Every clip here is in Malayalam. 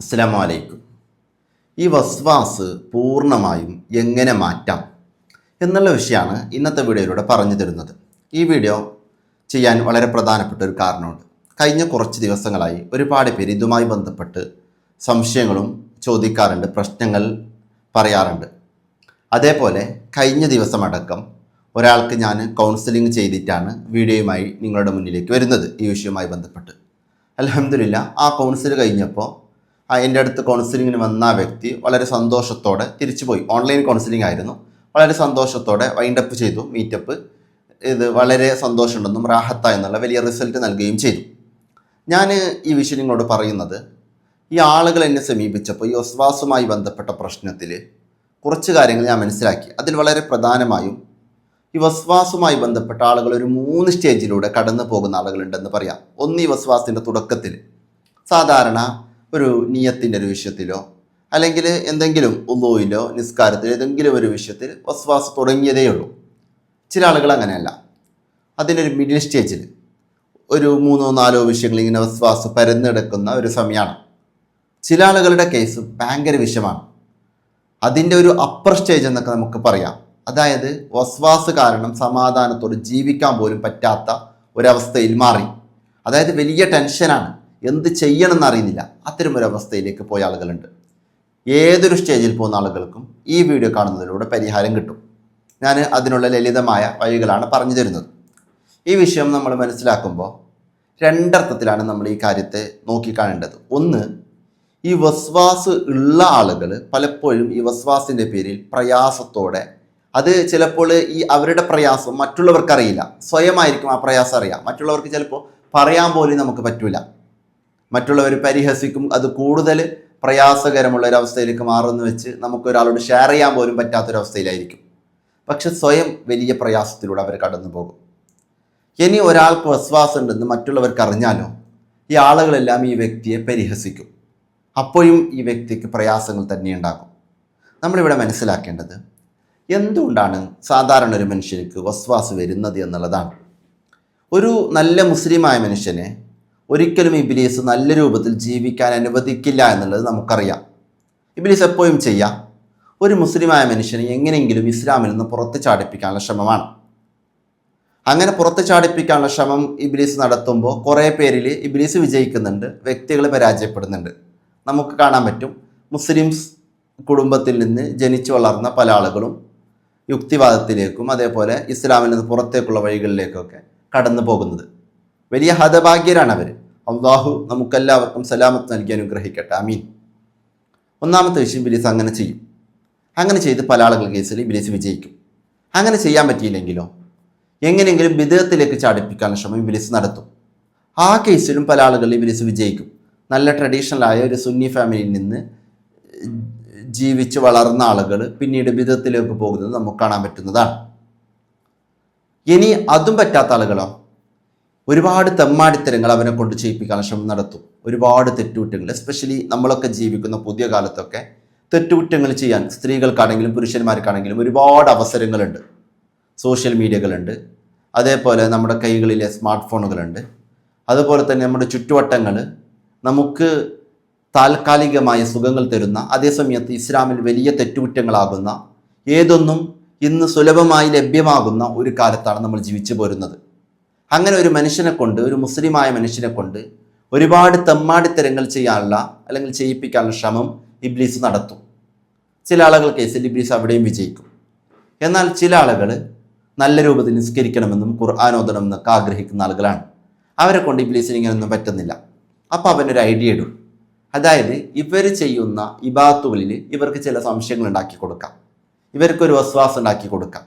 അസ്സലാമു അലൈക്കും ഈ വസ്വാസ് പൂർണമായും എങ്ങനെ മാറ്റാം എന്നുള്ള വിഷയമാണ് ഇന്നത്തെ വീഡിയോയിലൂടെ പറഞ്ഞു തരുന്നത്. ഈ വീഡിയോ ചെയ്യാൻ വളരെ പ്രധാനപ്പെട്ട ഒരു കാരണമുണ്ട്. കഴിഞ്ഞ കുറച്ച് ദിവസങ്ങളായി ഒരുപാട് പേര് ഇതുമായി ബന്ധപ്പെട്ട് സംശയങ്ങളും ചോദിക്കാറുണ്ട് പ്രശ്നങ്ങൾ പറയാറുണ്ട്. അതേപോലെ കഴിഞ്ഞ ദിവസമടക്കം ഒരാൾക്ക് ഞാൻ കൗൺസിലിംഗ് ചെയ്തിട്ടാണ് വീഡിയോയുമായി നിങ്ങളുടെ മുന്നിലേക്ക് വരുന്നത് ഈ വിഷയവുമായി ബന്ധപ്പെട്ട്. അലഹമില്ല ആ കൗൺസിൽ കഴിഞ്ഞപ്പോൾ എന്റെ അടുത്ത് കൗൺസിലിങ്ങിന് വന്ന ആ വ്യക്തി വളരെ സന്തോഷത്തോടെ തിരിച്ചുപോയി. ഓൺലൈൻ കൗൺസിലിംഗ് ആയിരുന്നു. വളരെ സന്തോഷത്തോടെ വൈൻഡപ്പ് ചെയ്തു മീറ്റപ്പ് ഇത് വളരെ സന്തോഷമുണ്ടെന്നും റാഹത്ത എന്നുള്ള വലിയ റിസൾട്ട് നൽകുകയും ചെയ്തു. ഞാൻ ഈ വിഷയം നിങ്ങളോട് പറയുന്നത് ഈ ആളുകൾ എന്നെ സമീപിച്ചപ്പോൾ ഈ ഒസ്വാസുമായി ബന്ധപ്പെട്ട പ്രശ്നത്തിൽ കുറച്ച് കാര്യങ്ങൾ ഞാൻ മനസ്സിലാക്കി. അതിൽ വളരെ പ്രധാനമായും ഈ വസ്വാസുമായി ബന്ധപ്പെട്ട ആളുകൾ ഒരു മൂന്ന് സ്റ്റേജിലൂടെ കടന്നു പോകുന്ന ആളുകളുണ്ടെന്ന് പറയാം. ഒന്ന് ഈ വസ്വാസിന്റെ തുടക്കത്തിൽ. സാധാരണ ഒരു നിയത്തിന്റെ ഒരു വിഷയത്തിലോ അല്ലെങ്കിൽ എന്തെങ്കിലും ഉള്ളൂയിലോ നിസ്കാരത്തിലോ ഏതെങ്കിലും ഒരു വിഷയത്തിൽ വസ്വാസ് തുടങ്ങിയതേ ഉള്ളൂ. ചില ആളുകൾ അങ്ങനെയല്ല. അതിനൊരു മിഡിൽ സ്റ്റേജിൽ ഒരു മൂന്നോ നാലോ വിഷയങ്ങളിൽ ഇങ്ങനെ വസ്വാസ് പരന്നെടുക്കുന്ന ഒരു സമയമാണ്. ചില ആളുകളുടെ കേസ് ഭയങ്കര വിഷമാണ് അതിന്റെ ഒരു അപ്പർ സ്റ്റേജ് എന്നൊക്കെ നമുക്ക് പറയാം. അതായത് വസ്വാസ് കാരണം സമാധാനത്തോട് ജീവിക്കാൻ പോലും പറ്റാത്ത ഒരവസ്ഥയിൽ മാറി. അതായത് വലിയ ടെൻഷനാണ് എന്ത് ചെയ്യണമെന്ന് അറിയുന്നില്ല അവസ്ഥയിലേക്ക് പോയ ആളുകളുണ്ട്. ഏതൊരു സ്റ്റേജിൽ പോകുന്ന ആളുകൾക്കും ഈ വീഡിയോ കാണുന്നതിലൂടെ പരിഹാരം കിട്ടും. ഞാൻ അതിനുള്ള ലളിതമായ വഴികളാണ് പറഞ്ഞു തരുന്നത്. ഈ വിഷയം നമ്മൾ മനസ്സിലാക്കുമ്പോൾ രണ്ടർത്ഥത്തിലാണ് നമ്മൾ ഈ കാര്യത്തെ നോക്കിക്കാണേണ്ടത് ഒന്ന് ഈ വസ്വാസ് ഉള്ള ആളുകൾ പലപ്പോഴും ഈ വസ്വാസിന്റെ പേരിൽ പ്രയാസത്തോടെ അത് ചിലപ്പോൾ ഈ അവരുടെ പ്രയാസം മറ്റുള്ളവർക്കറിയില്ല. സ്വയമായിരിക്കും ആ പ്രയാസം അറിയാം. മറ്റുള്ളവർക്ക് ചിലപ്പോൾ പറയാൻ പോലും നമുക്ക് പറ്റൂല. മറ്റുള്ളവർ പരിഹസിക്കും. അത് കൂടുതൽ പ്രയാസകരമുള്ള ഒരു അവസ്ഥയിലേക്ക് മാറുമെന്ന് വെച്ച് നമുക്ക് ഒരാളോട് ഷെയർ ചെയ്യാൻ പോലും പറ്റാത്തൊരവസ്ഥയിലായിരിക്കും. പക്ഷെ സ്വയം വലിയ പ്രയാസത്തിലൂടെ അവർ കടന്നു പോകും ഇനി ഒരാൾക്ക് വിശ്വാസം ഉണ്ടെന്ന് മറ്റുള്ളവർക്ക് അറിഞ്ഞാലോ ഈ ആളുകളെല്ലാം ഈ വ്യക്തിയെ പരിഹസിക്കും. അപ്പോഴും ഈ വ്യക്തിക്ക് പ്രയാസങ്ങൾ തന്നെ ഉണ്ടാകും. നമ്മളിവിടെ മനസ്സിലാക്കേണ്ടത് എന്തുകൊണ്ടാണ് സാധാരണ ഒരു മനുഷ്യർക്ക് വസ്വാസ് വരുന്നത് എന്നുള്ളതാണ്. ഒരു നല്ല മുസ്ലിമായ മനുഷ്യനെ ഒരിക്കലും ഇബിലീസ് നല്ല രൂപത്തിൽ ജീവിക്കാൻ അനുവദിക്കില്ല എന്നുള്ളത് നമുക്കറിയാം. ഇബിലീസ് എപ്പോഴും ചെയ്യാം. ഒരു മുസ്ലിമായ മനുഷ്യനെ എങ്ങനെയെങ്കിലും ഇസ്ലാമിൽ നിന്ന് പുറത്ത് ചാടിപ്പിക്കാനുള്ള ശ്രമമാണ്. അങ്ങനെ പുറത്ത് ചാടിപ്പിക്കാനുള്ള ശ്രമം ഇബിലീസ് നടത്തുമ്പോൾ കുറേ പേരിൽ ഇബിലീസ് വിജയിക്കുന്നുണ്ട് വ്യക്തികൾ പരാജയപ്പെടുന്നുണ്ട്. നമുക്ക് കാണാൻ പറ്റും. മുസ്ലിംസ് കുടുംബത്തിൽ നിന്ന് ജനിച്ചു വളർന്ന പല ആളുകളും യുക്തിവാദത്തിലേക്കും അതേപോലെ ഇസ്ലാമിൽ നിന്ന് പുറത്തേക്കുള്ള വഴികളിലേക്കൊക്കെ കടന്നു പോകുന്നത് വലിയ ഹതഭാഗ്യരാണ് അവർ അള്ളാഹു നമുക്കെല്ലാവർക്കും സലാമത്ത് നൽകി അനുഗ്രഹിക്കട്ടെ. അമീൻ ഒന്നാമത്തെ വിഷയം ബിലീസ് അങ്ങനെ ചെയ്യും. അങ്ങനെ ചെയ്ത് പല ആളുകൾ കേസിൽ ബിലീസ് വിജയിക്കും. അങ്ങനെ ചെയ്യാൻ പറ്റിയില്ലെങ്കിലോ? എങ്ങനെയെങ്കിലും വിദേഹത്തിലേക്ക് ചാടിപ്പിക്കാനുള്ള ശ്രമം ഇബിലിസ് നടത്തും. ആ കേസിലും പല ആളുകൾ ഇബിലിസ് വിജയിക്കും. നല്ല ട്രഡീഷണലായ ഒരു സുന്നി ഫാമിലിയിൽ നിന്ന് ജീവിച്ച് വളർന്ന ആളുകൾ പിന്നീട് വിധത്തിലേക്ക് പോകുന്നത് നമുക്ക് കാണാൻ പറ്റുന്നതാണ്. ഇനി അതും പറ്റാത്ത ആളുകളോ? ഒരുപാട് തെമ്മാടിത്തരങ്ങൾ അവനെ കൊണ്ട് ചെയ്യിപ്പിക്കാൻ ശ്രമം നടത്തും. ഒരുപാട് തെറ്റുകുറ്റങ്ങൾ എസ്പെഷ്യലി നമ്മളൊക്കെ ജീവിക്കുന്ന പുതിയ കാലത്തൊക്കെ തെറ്റുകുറ്റങ്ങൾ ചെയ്യാൻ സ്ത്രീകൾക്കാണെങ്കിലും പുരുഷന്മാർക്കാണെങ്കിലും ഒരുപാട് അവസരങ്ങളുണ്ട്. സോഷ്യൽ മീഡിയകളുണ്ട് അതേപോലെ നമ്മുടെ കൈകളിലെ സ്മാർട്ട് ഫോണുകളുണ്ട് അതുപോലെ തന്നെ നമ്മുടെ ചുറ്റുവട്ടങ്ങൾ നമുക്ക് താൽക്കാലികമായ സുഖങ്ങൾ തരുന്ന അതേസമയത്ത് ഇസ്ലാമിൽ വലിയ തെറ്റുകുറ്റങ്ങളാകുന്ന ഏതൊന്നും ഇന്ന് സുലഭമായി ലഭ്യമാകുന്ന ഒരു കാലത്താണ് നമ്മൾ ജീവിച്ചു പോരുന്നത്. അങ്ങനെ ഒരു മനുഷ്യനെ കൊണ്ട് ഒരു മുസ്ലിമായ മനുഷ്യനെ കൊണ്ട് ഒരുപാട് തെമ്മാടിത്തരങ്ങൾ ചെയ്യാനുള്ള അല്ലെങ്കിൽ ചെയ്യിപ്പിക്കാനുള്ള ശ്രമം ഇബ്ലീസ് നടത്തും. ചില ആളുകൾ കേസിൽ ഇബ്ലീസ് അവിടെയും വിജയിക്കും. എന്നാൽ ചില ആളുകൾ നല്ല രൂപത്തിൽ നിസ്കരിക്കണമെന്നും ഖുർആാനോദനം എന്നൊക്കെ ആഗ്രഹിക്കുന്ന ആളുകളാണ്. അവരെ കൊണ്ട് ഇബ്ലീസിന് ഇങ്ങനെയൊന്നും പറ്റുന്നില്ല. അപ്പോൾ അവനൊരു ഐഡിയ ഇടും. അതായത് ഇവർ ചെയ്യുന്ന ഇബാത്തുകളിൽ ഇവർക്ക് ചില സംശയങ്ങൾ ഉണ്ടാക്കി കൊടുക്കാം. ഇവർക്കൊരു വസ്വാസം ഉണ്ടാക്കി കൊടുക്കാം.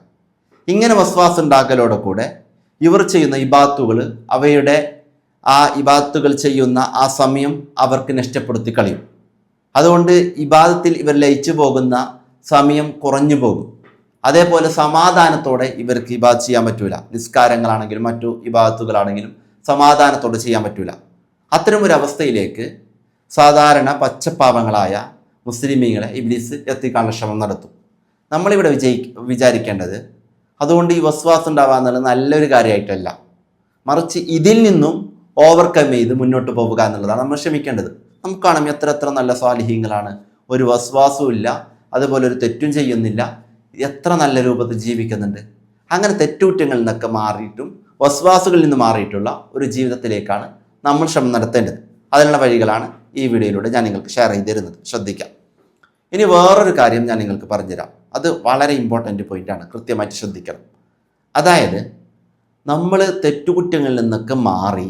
ഇങ്ങനെ വസ്വാസം ഉണ്ടാക്കലോടെ കൂടെ ഇവർ ചെയ്യുന്ന ഇബാത്തുകൾ അവയുടെ ആ ഇബാത്തുകൾ ചെയ്യുന്ന ആ സമയം അവർക്ക് നഷ്ടപ്പെടുത്തി കളയും. അതുകൊണ്ട് ഇബാദത്തിൽ ഇവർ ലയിച്ചു പോകുന്ന സമയം കുറഞ്ഞു പോകും. അതേപോലെ സമാധാനത്തോടെ ഇവർക്ക് ഇബാദ് ചെയ്യാൻ പറ്റൂല. നിസ്കാരങ്ങളാണെങ്കിലും മറ്റു ഇബാദത്തുകളാണെങ്കിലും സമാധാനത്തോടെ ചെയ്യാൻ പറ്റൂല. ഒരു അവസ്ഥയിലേക്ക് സാധാരണ പച്ചപ്പാവങ്ങളായ മുസ്ലിമീങ്ങളെ ഇബ്ലീസ് എത്തിക്കാനുള്ള ശ്രമം നടത്തും. നമ്മളിവിടെ വിജയി വിചാരിക്കേണ്ടത് അതുകൊണ്ട് ഈ വസ്വാസം ഉണ്ടാവുക എന്നുള്ളത് നല്ലൊരു കാര്യമായിട്ടല്ല. മറിച്ച് ഇതിൽ നിന്നും ഓവർകം ചെയ്ത് മുന്നോട്ട് പോവുക എന്നുള്ളതാണ് നമ്മൾ ശ്രമിക്കേണ്ടത്. നമുക്ക് കാണാം എത്ര എത്ര നല്ല സ്വാലിഹ്യങ്ങളാണ് ഒരു വസ്വാസവും ഇല്ല അതുപോലെ ഒരു തെറ്റും ചെയ്യുന്നില്ല. എത്ര നല്ല രൂപത്തിൽ ജീവിക്കുന്നുണ്ട്. അങ്ങനെ തെറ്റുകുറ്റങ്ങളിൽ നിന്നൊക്കെ മാറിയിട്ടും വസ്വാസുകളിൽ നിന്ന് മാറിയിട്ടുള്ള ഒരു ജീവിതത്തിലേക്കാണ് നമ്മൾ ശ്രമം നടത്തേണ്ടത്. അതിനുള്ള വഴികളാണ് ഈ വീഡിയോയിലൂടെ ഞാൻ നിങ്ങൾക്ക് ഷെയർ ചെയ്തിരുന്നത് ശ്രദ്ധിക്കാം. ഇനി വേറൊരു കാര്യം ഞാൻ നിങ്ങൾക്ക് പറഞ്ഞുതരാം. അത് വളരെ ഇമ്പോർട്ടന്റ് പോയിന്റാണ് കൃത്യമായിട്ട് ശ്രദ്ധിക്കണം. അതായത് നമ്മൾ തെറ്റുകുറ്റങ്ങളിൽ നിന്നൊക്കെ മാറി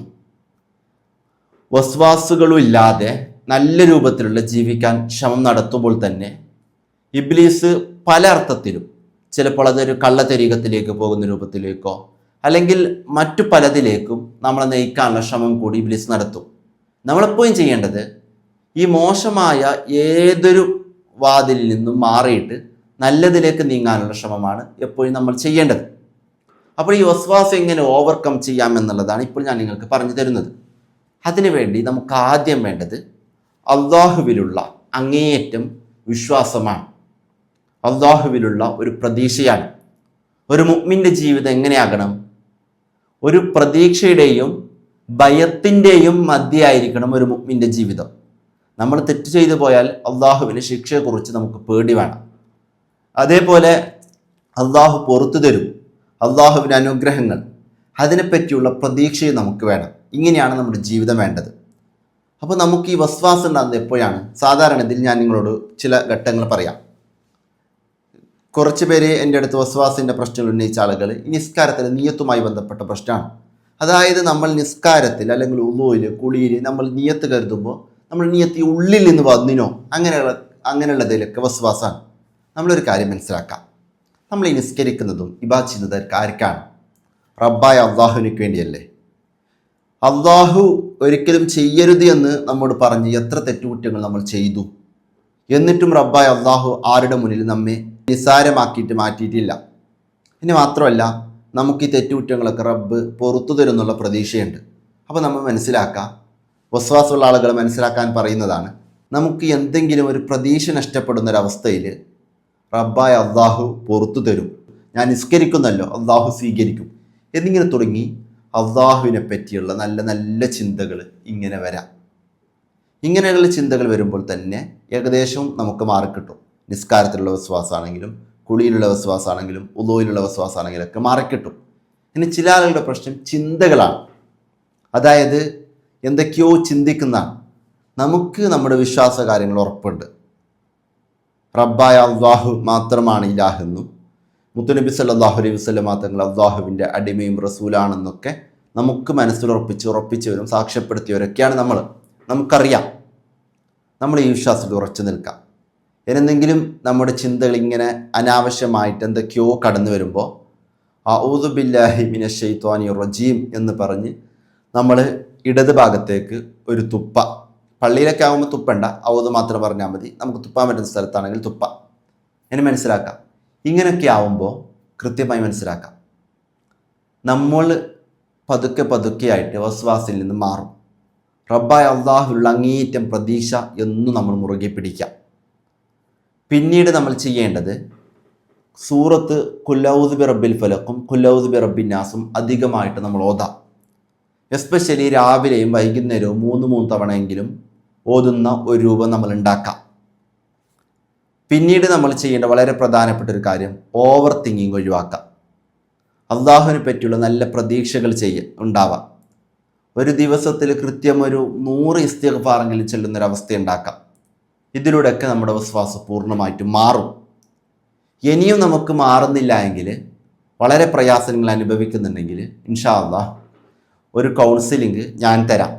വസ്വാസുകളും ഇല്ലാതെ നല്ല രൂപത്തിലുള്ള ജീവിക്കാൻ ശ്രമം നടത്തുമ്പോൾ തന്നെ ഇബ്ലീസ് പല അർത്ഥത്തിലും ചിലപ്പോൾ അതൊരു കള്ളത്തരീകത്തിലേക്ക് പോകുന്ന രൂപത്തിലേക്കോ അല്ലെങ്കിൽ മറ്റു പലതിലേക്കും നമ്മളെ നയിക്കാനുള്ള ശ്രമം കൂടി ഇബ്ലീസ് നടത്തും. നമ്മളെപ്പോഴും ചെയ്യേണ്ടത് ഈ മോശമായ ഏതൊരു വാതിലിൽ നിന്നും മാറിയിട്ട് നല്ലതിലേക്ക് നീങ്ങാനുള്ള ശ്രമമാണ് എപ്പോഴും നമ്മൾ ചെയ്യേണ്ടത്. അപ്പോൾ ഈ വസ്വാസം എങ്ങനെ ഓവർകം ചെയ്യാം എന്നുള്ളതാണ് ഇപ്പോൾ ഞാൻ നിങ്ങൾക്ക് പറഞ്ഞു തരുന്നത്. അതിനുവേണ്ടി നമുക്ക് ആദ്യം വേണ്ടത് അള്ളാഹുവിലുള്ള അങ്ങേയറ്റം വിശ്വാസമാണ്. അള്ളാഹുവിലുള്ള ഒരു പ്രതീക്ഷയാണ്. ഒരു മുഗ്മിന്റെ ജീവിതം എങ്ങനെയാകണം? ഒരു പ്രതീക്ഷയുടെയും ഭയത്തിന്റെയും മധ്യയായിരിക്കണം ഒരു മുഗ്മിന്റെ ജീവിതം. നമ്മൾ തെറ്റ് ചെയ്തു പോയാൽ അള്ളാഹുവിന്റെ ശിക്ഷയെക്കുറിച്ച് നമുക്ക് പേടി വേണം. അതേപോലെ അള്ളാഹു പുറത്തു തരും അള്ളാഹുവിന്റെ അനുഗ്രഹങ്ങൾ. അതിനെപ്പറ്റിയുള്ള പ്രതീക്ഷയും നമുക്ക് വേണം. ഇങ്ങനെയാണ് നമ്മുടെ ജീവിതം വേണ്ടത്. അപ്പോൾ നമുക്ക് ഈ വസ്വാസം ഉണ്ടാകുന്നത് എപ്പോഴാണ്? സാധാരണ ഇതിൽ ഞാൻ നിങ്ങളോട് ചില ഘട്ടങ്ങൾ പറയാം. കുറച്ച് പേര് എന്റെ അടുത്ത് വസ്വാസിന്റെ പ്രശ്നങ്ങൾ ഉന്നയിച്ച ആളുകൾ നിസ്കാരത്തിൽ നീയത്തുമായി ബന്ധപ്പെട്ട പ്രശ്നമാണ്. അതായത് നമ്മൾ നിസ്കാരത്തിൽ അല്ലെങ്കിൽ ഉള്ളുവിൽ കുളിയിൽ നമ്മൾ നീയത്ത് കരുതുമ്പോൾ നമ്മൾ നീയത്ത് ഉള്ളിൽ നിന്ന് വന്നിനോ അങ്ങനെയുള്ള അങ്ങനെയുള്ളതിലൊക്കെ വസ്വാസാണ്. നമ്മളൊരു കാര്യം മനസ്സിലാക്കാം. നമ്മൾ ഈ നിസ്കരിക്കുന്നതും ഇബാ ചെയ്യുന്നത് ആർക്കാണ്? റബ്ബായ അള്ളാഹുവിനക്ക് വേണ്ടിയല്ലേ? അള്ളാഹു ഒരിക്കലും ചെയ്യരുത് എന്ന് നമ്മോട് പറഞ്ഞ് എത്ര തെറ്റുകുറ്റങ്ങൾ നമ്മൾ ചെയ്തു? എന്നിട്ടും റബ്ബായ അള്ളാഹു ആരുടെ മുന്നിൽ നമ്മെ നിസ്സാരമാക്കിയിട്ട് മാറ്റിയിട്ടില്ല. ഇനി മാത്രമല്ല നമുക്ക് ഈ തെറ്റുകുറ്റങ്ങളൊക്കെ റബ്ബ് പുറത്തു തരുന്നുള്ള പ്രതീക്ഷയുണ്ട്. അപ്പോൾ നമ്മൾ മനസ്സിലാക്കാം. വിശ്വാസമുള്ള ആളുകൾ മനസ്സിലാക്കാൻ പറയുന്നതാണ്. നമുക്ക് എന്തെങ്കിലും ഒരു പ്രതീക്ഷ നഷ്ടപ്പെടുന്ന ഒരവസ്ഥയിൽ റബ്ബായ അള്ളാഹു പുറത്തു തരും. ഞാൻ നിസ്കരിക്കുന്നല്ലോ അള്ളാഹു സ്വീകരിക്കും. എന്നിങ്ങനെ തുടങ്ങി അള്ളാഹുവിനെ പറ്റിയുള്ള നല്ല നല്ല ചിന്തകൾ ഇങ്ങനെ വരാം. ഇങ്ങനെയുള്ള ചിന്തകൾ വരുമ്പോൾ തന്നെ ഏകദേശം നമുക്ക് മാറിക്കിട്ടും നിസ്കാരത്തിലുള്ള വിശ്വാസമാണെങ്കിലും കുളിയിലുള്ള വിശ്വാസമാണെങ്കിലും ഉദോയിലുള്ള വിശ്വാസമാണെങ്കിലും ഒക്കെ മാറിക്കിട്ടും ഇനി ചില ആളുകളുടെ പ്രശ്നം ചിന്തകളാണ്. അതായത് എന്തൊക്കെയോ ചിന്തിക്കുന്നതാണ് നമുക്ക് നമ്മുടെ വിശ്വാസ കാര്യങ്ങൾ ഉറപ്പുണ്ട്. റബ്ബായ അള്ളാഹു മാത്രമാണ് ഇലാഹെന്നും മുത്തുനബി സല്ലാഹു അലൈഹി വസ്ലം തങ്ങൾ അള്ളാഹുവിന്റെ അടിമയും റസൂലാണെന്നൊക്കെ നമുക്ക് മനസ്സിലുറപ്പിച്ച് ഉറപ്പിച്ചവരും സാക്ഷ്യപ്പെടുത്തിയവരൊക്കെയാണ് നമ്മൾ. നമുക്കറിയാം. നമ്മൾ ഈ വിശ്വാസത്തിൽ ഉറച്ചു നിൽക്കാം. എന്നെങ്കിലും നമ്മുടെ ചിന്തകൾ ഇങ്ങനെ അനാവശ്യമായിട്ട് എന്തൊക്കെയോ കടന്നു വരുമ്പോൾ ഔദുബില്ലാഹി മിന ഷെയ്ത്വാനി റജീം എന്ന് പറഞ്ഞ് നമ്മൾ ഇടത് ഭാഗത്തേക്ക് ഒരു തുപ്പ പള്ളിയിലൊക്കെ ആകുമ്പോൾ തുപ്പണ്ട. അവത് മാത്രം പറഞ്ഞാൽ മതി. നമുക്ക് തുപ്പാൻ പറ്റുന്ന സ്ഥലത്താണെങ്കിൽ തുപ്പ. എന്നെ മനസ്സിലാക്കാം? ഇങ്ങനെയൊക്കെ ആവുമ്പോൾ കൃത്യമായി മനസ്സിലാക്കാം. നമ്മൾ പതുക്കെ പതുക്കെയായിട്ട് വസ്വാസിൽ നിന്ന് മാറും. റബ്ബായ അള്ളാഹുള്ള അങ്ങേയറ്റം പ്രതീക്ഷ എന്നും നമ്മൾ മുറുകെ പിടിക്കാം. പിന്നീട് നമ്മൾ ചെയ്യേണ്ടത് സൂറത്ത് കുല്ലൗദ് ബി റബ്ബിൽ ഫലക്കും കുല്ലൗദ് ബി റബ്ബിൻ നാസും അധികമായിട്ട് നമ്മൾ ഓതാം. എസ്പെഷ്യലി രാവിലെയും വൈകുന്നേരവും മൂന്ന് മൂന്ന് തവണയെങ്കിലും ഓതുന്ന ഒരു രൂപം നമ്മൾ ഉണ്ടാക്കാം പിന്നീട് നമ്മൾ ചെയ്യേണ്ട വളരെ പ്രധാനപ്പെട്ട ഒരു കാര്യം ഓവർ തിങ്കിങ് ഒഴിവാക്കാം. അള്ളാഹുവിനെ പറ്റിയുള്ള നല്ല പ്രതീക്ഷകൾ ചെയ്യ ഉണ്ടാവാം. ഒരു ദിവസത്തിൽ കൃത്യം ഒരു നൂറ് ഇസ്തിഗ്ഫാറെങ്കിലും ചെല്ലുന്നൊരവസ്ഥ ഉണ്ടാക്കാം ഇതിലൂടെയൊക്കെ നമ്മുടെ വിശ്വാസം പൂർണമായിട്ടും മാറും. ഇനിയും നമുക്ക് മാറുന്നില്ല എങ്കിൽ വളരെ പ്രയാസങ്ങൾ അനുഭവിക്കുന്നുണ്ടെങ്കിൽ ഇൻഷാ അള്ളാഹ് ഒരു കൗൺസിലിംഗ് ഞാൻ തരാം.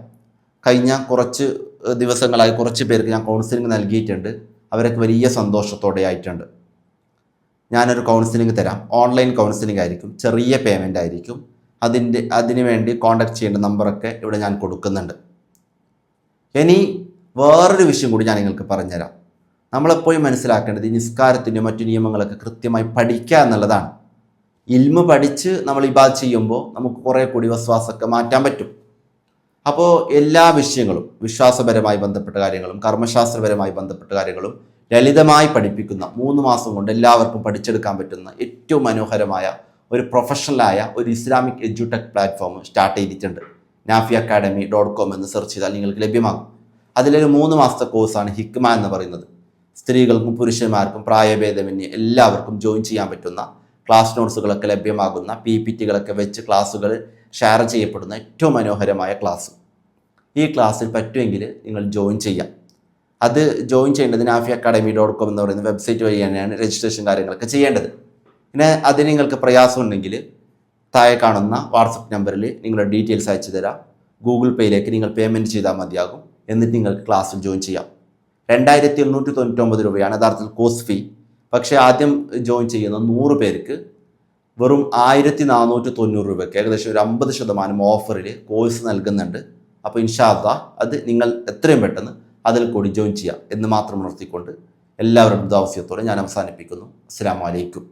കഴിഞ്ഞ കുറച്ച് ദിവസങ്ങളായി കുറച്ച് പേർക്ക് ഞാൻ കൗൺസിലിംഗ് നൽകിയിട്ടുണ്ട്. അവരൊക്കെ വലിയ സന്തോഷത്തോടെ ആയിട്ടുണ്ട്. ഞാനൊരു കൗൺസിലിംഗ് തരാം. ഓൺലൈൻ കൗൺസിലിംഗ് ആയിരിക്കും. ചെറിയ പേയ്മെന്റ് ആയിരിക്കും. അതിന്റെ അതിനു വേണ്ടി കോൺടാക്ട് ചെയ്യേണ്ട നമ്പറൊക്കെ ഇവിടെ ഞാൻ കൊടുക്കുന്നുണ്ട്. ഇനി വേറൊരു വിഷയം കൂടി ഞാൻ നിങ്ങൾക്ക് പറഞ്ഞുതരാം. നമ്മളെപ്പോഴും മനസ്സിലാക്കേണ്ടത് നിസ്കാരത്തിന്റെ മറ്റു നിയമങ്ങളൊക്കെ കൃത്യമായി പഠിക്കുക എന്നുള്ളതാണ്. ഇൽമ പഠിച്ച് നമ്മൾ ഇബാദ് ചെയ്യുമ്പോൾ നമുക്ക് കുറേ കൂടി വിശ്വാസമൊക്കെ മാറ്റാൻ പറ്റും. അപ്പോൾ എല്ലാ വിഷയങ്ങളും വിശ്വാസപരമായി ബന്ധപ്പെട്ട കാര്യങ്ങളും കർമ്മശാസ്ത്രപരമായി ബന്ധപ്പെട്ട കാര്യങ്ങളും ലളിതമായി പഠിപ്പിക്കുന്ന മൂന്ന് മാസം കൊണ്ട് എല്ലാവർക്കും പഠിച്ചെടുക്കാൻ പറ്റുന്ന ഏറ്റവും മനോഹരമായ ഒരു പ്രൊഫഷണലായ ഒരു ഇസ്ലാമിക് എഡ്യൂടെക് പ്ലാറ്റ്ഫോം സ്റ്റാർട്ട് ചെയ്തിട്ടുണ്ട്. നാഫി അക്കാഡമി ഡോട്ട് കോം എന്ന് സെർച്ച് ചെയ്താൽ നിങ്ങൾക്ക് ലഭ്യമാകും. അതിലൊരു മൂന്ന് മാസത്തെ കോഴ്സാണ് ഹിക്മ എന്ന് പറയുന്നത്. സ്ത്രീകൾക്കും പുരുഷന്മാർക്കും പ്രായഭേദമന്യേ എല്ലാവർക്കും ജോയിൻ ചെയ്യാൻ പറ്റുന്ന ക്ലാസ് നോട്ട്സുകളൊക്കെ ലഭ്യമാകുന്ന പി പി ടികളൊക്കെ വെച്ച് ക്ലാസ്സുകൾ ഷെയർ ചെയ്യപ്പെടുന്ന ഏറ്റവും മനോഹരമായ ക്ലാസ് ഈ ക്ലാസ്സിൽ പറ്റുമെങ്കിൽ നിങ്ങൾ ജോയിൻ ചെയ്യാം. അത് ജോയിൻ ചെയ്യേണ്ടത് നാഫി അക്കാഡമി ഡോട്ട് കോം എന്ന് പറയുന്ന വെബ്സൈറ്റ് വഴി തന്നെയാണ് രജിസ്ട്രേഷൻ കാര്യങ്ങളൊക്കെ ചെയ്യേണ്ടത്. പിന്നെ അതിന് നിങ്ങൾക്ക് പ്രയാസമുണ്ടെങ്കിൽ താഴെ കാണുന്ന വാട്സപ്പ് നമ്പറിൽ നിങ്ങളുടെ ഡീറ്റെയിൽസ് അയച്ചു തരാം. ഗൂഗിൾ പേയിലേക്ക് നിങ്ങൾ പേയ്മെന്റ് ചെയ്താൽ മതിയാകും. എന്നിട്ട് നിങ്ങൾക്ക് ക്ലാസ്സിൽ ജോയിൻ ചെയ്യാം. രണ്ടായിരത്തി എണ്ണൂറ്റി തൊണ്ണൂറ്റൊമ്പത് രൂപയാണ് യഥാർത്ഥത്തിൽ കോഴ്സ് ഫീ പക്ഷേ ആദ്യം ജോയിൻ ചെയ്യുന്ന നൂറ് പേർക്ക് വെറും ആയിരത്തി നാനൂറ്റി തൊണ്ണൂറ് രൂപയ്ക്ക് ഏകദേശം ഒരു അമ്പത് ശതമാനം ഓഫറിൽ കോഴ്സ് നൽകുന്നുണ്ട്. അപ്പോൾ ഇൻഷാദ അത് നിങ്ങൾ എത്രയും പെട്ടെന്ന് അതിൽ കൂടി ജോയിൻ ചെയ്യാം എന്ന് മാത്രം ഉണർത്തിക്കൊണ്ട് എല്ലാവരും ദാവസ്യത്തോടെ ഞാൻ അവസാനിപ്പിക്കുന്നു. അസ്സാം വലൈക്കും